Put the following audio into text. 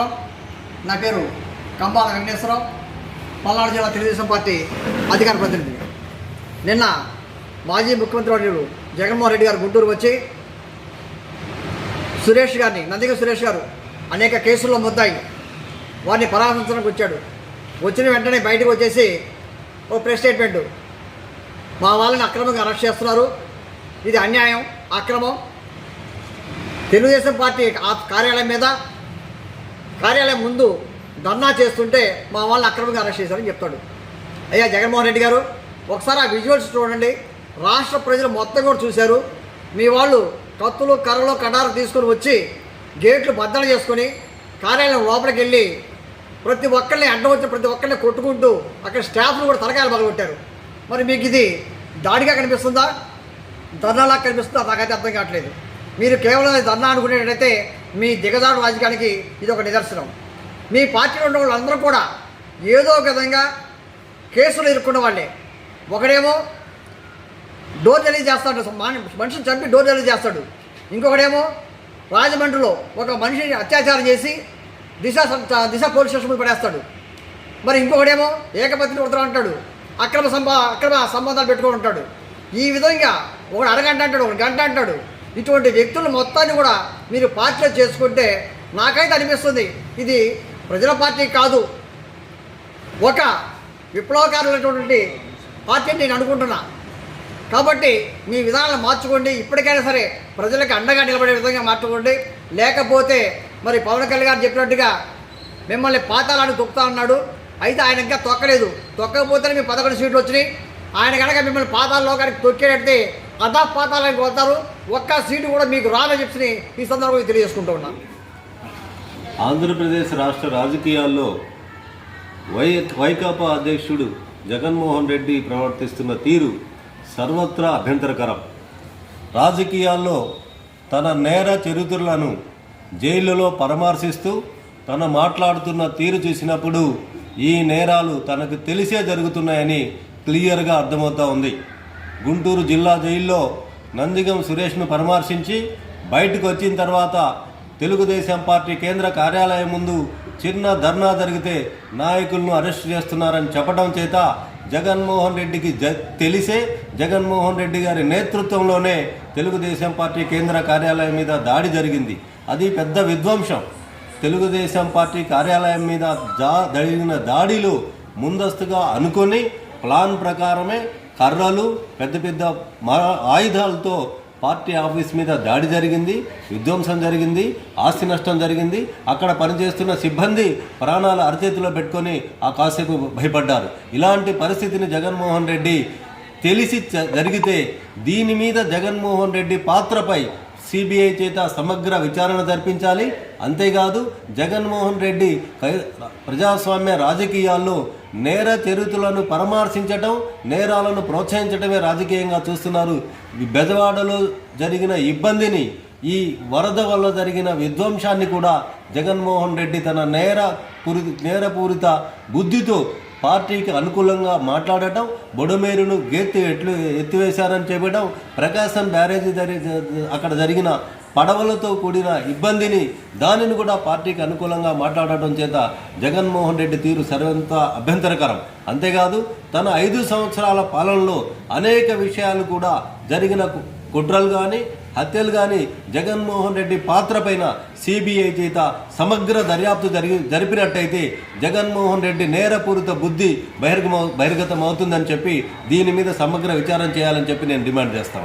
నా పేరు కంబాల వెంకటేశ్వరరావు పల్నాడు జిల్లా తెలుగుదేశం పార్టీ అధికార ప్రతినిధి. నిన్న మాజీ ముఖ్యమంత్రి వర్యులు జగన్మోహన్ రెడ్డి గారు గుంటూరు వచ్చి సురేష్ గారిని నందిగ సురేష్ గారు అనేక కేసుల్లో ముద్దాయి. వారిని పరామర్శించడానికి వచ్చాడు. వచ్చిన వెంటనే బయటకు వచ్చేసి ఓ ప్రెస్ స్టేట్మెంట్. మా వాళ్ళని అక్రమంగా అరెస్ట్ చేస్తున్నారు. ఇది అన్యాయం అక్రమం. తెలుగుదేశం పార్టీ ఆ కార్యాలయం మీద కార్యాలయం ముందు ధర్నా చేస్తుంటే మా వాళ్ళని అక్రమంగా అరెస్ట్ చేశారని చెప్తాడు. అయ్యా జగన్మోహన్ రెడ్డి గారు ఒకసారి ఆ విజువల్స్ చూడండి. రాష్ట్ర ప్రజలు మొత్తం కూడా చూశారు. మీ వాళ్ళు కత్తులు కర్రలు కడారు తీసుకొని వచ్చి గేట్లు బద్దలు చేసుకొని కార్యాలయం లోపలికి వెళ్ళి ప్రతి ఒక్కరిని అడ్డం వచ్చిన ప్రతి ఒక్కరిని కొట్టుకుంటూ అక్కడ స్టాఫ్ను కూడా తలకాయలు పగలగొట్టారు. మరి మీకు ఇది దాడిగా కనిపిస్తుందా? ధర్నాలా కనిపిస్తుందా? నాకైతే అర్థం కావట్లేదు. మీరు కేవలం ధర్నా అనుకునేటైతే మీ దిగజాడు రాజకీయానికి ఇది ఒక నిదర్శనం. మీ పార్టీలో ఉన్న వాళ్ళందరూ కూడా ఏదో ఒక విధంగా కేసులు ఇరుక్కున్న వాళ్ళే. ఒకడేమో డోర్ డెలివరీ చేస్తాడు మనిషిని చంపి డోర్ డెలివరీ చేస్తాడు. ఇంకొకడేమో రాజమండ్రిలో ఒక మనిషిని అత్యాచారం చేసి దిశ దిశ పోలీస్ స్టేషన్ మీద పడేస్తాడు. మరి ఇంకొకడేమో ఏకపత్ని కొడతాడు అంటాడు. అక్రమ సంబా అక్రమ సంబంధాలు పెట్టుకొని ఉంటాడు. ఈ విధంగా ఒకడు అరగంట అంటాడు ఒక గంట అంటాడు. ఇటువంటి వ్యక్తులు మొత్తాన్ని కూడా మీరు పార్టీలో చేసుకుంటే నాకైతే అనిపిస్తుంది. ఇది ప్రజల పార్టీ కాదు. ఒక విప్లవకారులైనటువంటి పార్టీ అని నేను అనుకుంటున్నా. కాబట్టి మీ విధానాలు మార్చుకోండి. ఇప్పటికైనా సరే ప్రజలకు అండగా నిలబడే విధంగా మార్చుకోండి. లేకపోతే మరి పవన్ కళ్యాణ్ గారు చెప్పినట్టుగా మిమ్మల్ని పాతాలని తొక్కుతా ఉన్నాడు అయితే ఆయన ఇంకా తొక్కలేదు. తొక్కకపోతేనే మీ పదకొండు సీట్లు వచ్చినాయి. ఆయన కనుక మిమ్మల్ని పాతాల లోకానికి తొక్కేటట్టే అదా పాతాలని ఒక్క సీటు కూడా మీకు రాదని చెప్పి ఈ సందర్భంగా తెలియజేసుకుంటూ ఉన్నాను. ఆంధ్రప్రదేశ్ రాష్ట్ర రాజకీయాల్లో వై వైకాపా అధ్యక్షుడు జగన్మోహన్ రెడ్డి ప్రవర్తిస్తున్న తీరు సర్వత్రా అభ్యంతరకరం. రాజకీయాల్లో తన నేర చరిత్రలను జైలులో పరామర్శిస్తూ తన మాట్లాడుతున్న తీరు చూసినప్పుడు ఈ నేరాలు తనకు తెలిసే జరుగుతున్నాయని క్లియర్గా అర్థమవుతా ఉంది. గుంటూరు జిల్లా జైల్లో నందిగం సురేష్ను పరామర్శించి బయటకు వచ్చిన తర్వాత తెలుగుదేశం పార్టీ కేంద్ర కార్యాలయం ముందు చిన్న ధర్నా జరిగితే నాయకులను అరెస్ట్ చేస్తున్నారని చెప్పడం చేత జగన్మోహన్ రెడ్డికి జ తెలిసే జగన్మోహన్ రెడ్డి గారి నేతృత్వంలోనే తెలుగుదేశం పార్టీ కేంద్ర కార్యాలయం మీద దాడి జరిగింది. అది పెద్ద విధ్వంసం. తెలుగుదేశం పార్టీ కార్యాలయం మీద జరిగిన దాడిలు ముందస్తుగా అనుకొని ప్లాన్ ప్రకారమే కర్రలు పెద్ద పెద్ద ఆయుధాలతో పార్టీ ఆఫీస్ మీద దాడి జరిగింది విధ్వంసం జరిగింది ఆస్తి నష్టం జరిగింది. అక్కడ పనిచేస్తున్న సిబ్బంది ప్రాణాల అరచేతిలో పెట్టుకొని ఆ కాసేపు భయపడ్డారు. ఇలాంటి పరిస్థితిని జగన్మోహన్ రెడ్డి తెలిసి జరిగితే దీని మీద జగన్మోహన్ రెడ్డి పాత్రపై సిబిఐ చేత సమగ్ర విచారణ జరిపించాలి. అంతేకాదు జగన్మోహన్ రెడ్డి కై- ప్రజాస్వామ్య రాజకీయాల్లో నేర చరిత్రలను పరామర్శించటం నేరాలను ప్రోత్సహించటమే రాజకీయంగా చూస్తున్నారు. బెజవాడలో జరిగిన ఇబ్బందిని ఈ వరద వల్ల జరిగిన విధ్వంసాన్ని కూడా జగన్మోహన్ రెడ్డి తన నేర పూరి నేరపూరిత బుద్ధితో పార్టీకి అనుకూలంగా మాట్లాడటం బొడమేరును గెత్తి ఎట్లు ఎత్తివేశారని చెప్పడం ప్రకాశం బ్యారేజీ జరి అక్కడ జరిగిన పడవలతో కూడిన ఇబ్బందిని దానిని కూడా పార్టీకి అనుకూలంగా మాట్లాడటం చేత జగన్మోహన్ రెడ్డి తీరు సర్వంత అభ్యంతరకరం. అంతేకాదు తన ఐదు సంవత్సరాల పాలనలో అనేక విషయాలు కూడా జరిగిన కు- కుట్రలు కానీ హత్యలు కానీ జగన్మోహన్ రెడ్డి పాత్ర పైన సిబిఐ చేత సమగ్ర దర్యాప్తు జరిగి జరిపినట్టయితే జగన్మోహన్ రెడ్డి నేరపూరిత బుద్ధి బహిర్గమ బహిర్గతమవుతుందని చెప్పి దీని మీద సమగ్ర విచారం చేయాలని చెప్పి నేను డిమాండ్ చేస్తా